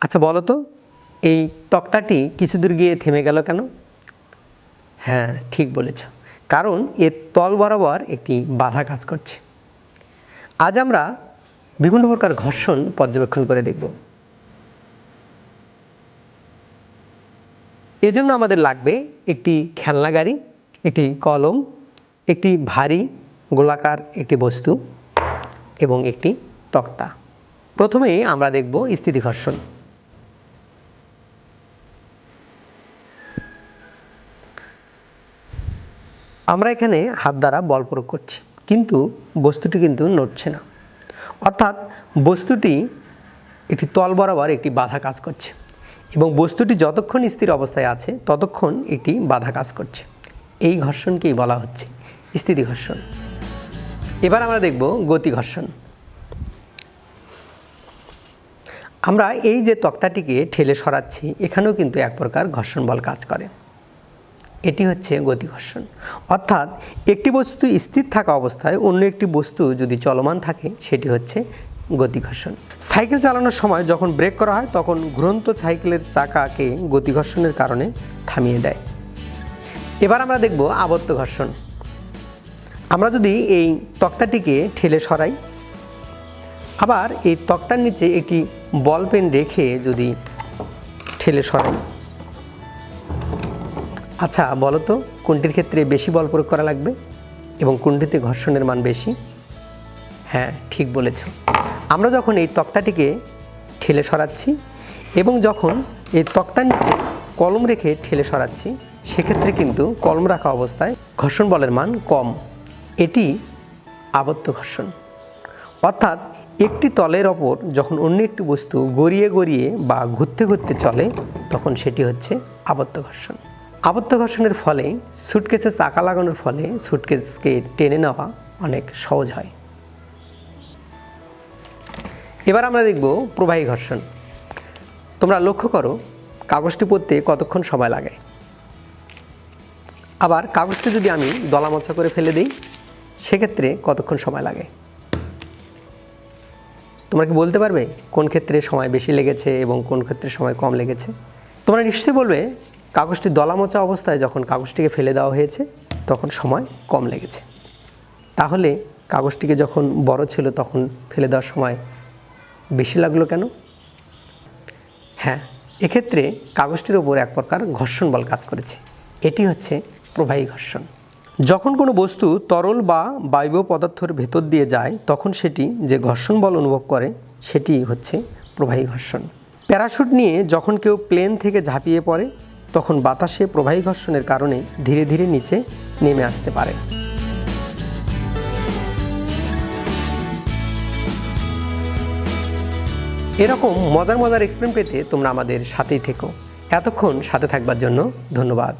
আচ্ছা বলো তো, এই তক্তাটি কিছু দূর গিয়ে থেমে গেল কেন? হ্যাঁ ঠিক বলেছ। কারণ এর তল বরাবর একটি বাধা কাজ করছে। আজ আমরা বিভিন্ন প্রকার ঘর্ষণ পর্যবেক্ষণ করে দেখব। এজন্য আমাদের লাগবে একটি খেলনা গাড়ি, একটি কলম, একটি ভারী গোলাকার একটি বস্তু এবং একটি তক্তা। প্রথমে আমরা দেখব স্থিতি ঘর্ষণ আমরা এখানে হাত দ্বারা বল প্রয়োগ করছি, কিন্তু বস্তুটি কিন্তু নড়ছে না। অর্থাৎ বস্তুটি একটি তল বরাবর একটি বাধা কাজ করছে এবং বস্তুটি যতক্ষণ স্থির অবস্থায় আছে, ততক্ষণ এটি বাধা কাজ করছে। এই ঘর্ষণকেই বলা হচ্ছে স্থিতি ঘর্ষণ। এবার আমরা দেখব গতি ঘর্ষণ। আমরা এই যে তক্তাটিকে ঠেলে সরাচ্ছি, এখানেও কিন্তু এক প্রকার ঘর্ষণ বল কাজ করে। এটি হচ্ছে গতি ঘর্ষণ অর্থাৎ একটি বস্তু স্থির থাকা অবস্থায় অন্য একটি বস্তু যদি চলমান থাকে, সেটি হচ্ছে গতি ঘর্ষণ সাইকেল চালানোর সময় যখন ব্রেক করা হয়, তখন ঘুরন্ত সাইকেলের চাকাকে গতি ঘর্ষণের কারণে থামিয়ে দেয়। এবার আমরা দেখব আবর্ত ঘর্ষণ। আমরা যদি এই তক্তাটিকে ঠেলে সরাই, আবার এই তক্তার নিচে একটি বল পেন রেখে যদি ঠেলে সরাই। আচ্ছা বলো তো কোনটির ক্ষেত্রে বেশি বল প্রয়োগ করা লাগবে এবং কোনটিতে ঘর্ষণের মান বেশি? হ্যাঁ ঠিক বলেছ। আমরা যখন এই তক্তাটিকে ঠেলে সরাচ্ছি এবং যখন এই তক্তার নিচে কলম রেখে ঠেলে সরাচ্ছি, সেক্ষেত্রে কিন্তু কলম রাখা অবস্থায় ঘর্ষণ বলের মান কম। এটি আবদ্ধ ঘর্ষণ। অর্থাৎ একটি তলের ওপর যখন অন্য একটি বস্তু গড়িয়ে গড়িয়ে বা ঘুরতে ঘুরতে চলে, তখন সেটি হচ্ছে আবদ্ধ ঘর্ষণ। আবদ্ধ ঘর্ষণের ফলে সুটকেসে চাকা লাগানোর ফলে সুটকেসকে টেনে নেওয়া অনেক সহজ হয়। এবার আমরা দেখব প্রবাহী ঘর্ষণ। তোমরা লক্ষ্য করো, কাগজটি পড়তে কতক্ষণ সময় লাগে। আবার কাগজটি যদি আমি দলামচা করে ফেলে দিই, সেক্ষেত্রে কতক্ষণ সময় লাগে? তোমরা কি বলতে পারবে কোন ক্ষেত্রে সময় বেশি লেগেছে এবং কোন ক্ষেত্রে সময় কম লেগেছে? তোমরা নিশ্চয়ই বলবে কাগজটি দলামোচা অবস্থায় যখন কাগজটিকে ফেলে দেওয়া হয়েছে, তখন সময় কম লেগেছে। তাহলে কাগজটিকে যখন বড় ছিল, তখন ফেলে দেওয়ার সময় বেশি লাগল কেন? হ্যাঁ এক্ষেত্রে কাগজটির ওপর এক প্রকার ঘর্ষণ বল কাজ করেছে। এটি হচ্ছে প্রবাহী ঘর্ষণ। যখন কোনো বস্তু তরল বা বায়বীয় পদার্থের ভেতর দিয়ে যায়, তখন সেটি যে ঘর্ষণ বল অনুভব করে সেটি হচ্ছে প্রবাহী ঘর্ষণ। প্যারাশুট নিয়ে যখন কেউ প্লেন থেকে ঝাঁপিয়ে পড়ে তখন বাতাসে প্রবাহী ঘর্ষণের কারণে ধীরে ধীরে নিচে নেমে আসতে পারে। এরকম মজার মজার এক্সপ্লেন পেতে তোমরা আমাদের সাথেই থেকো। এতক্ষণ সাথে থাকবার জন্য ধন্যবাদ।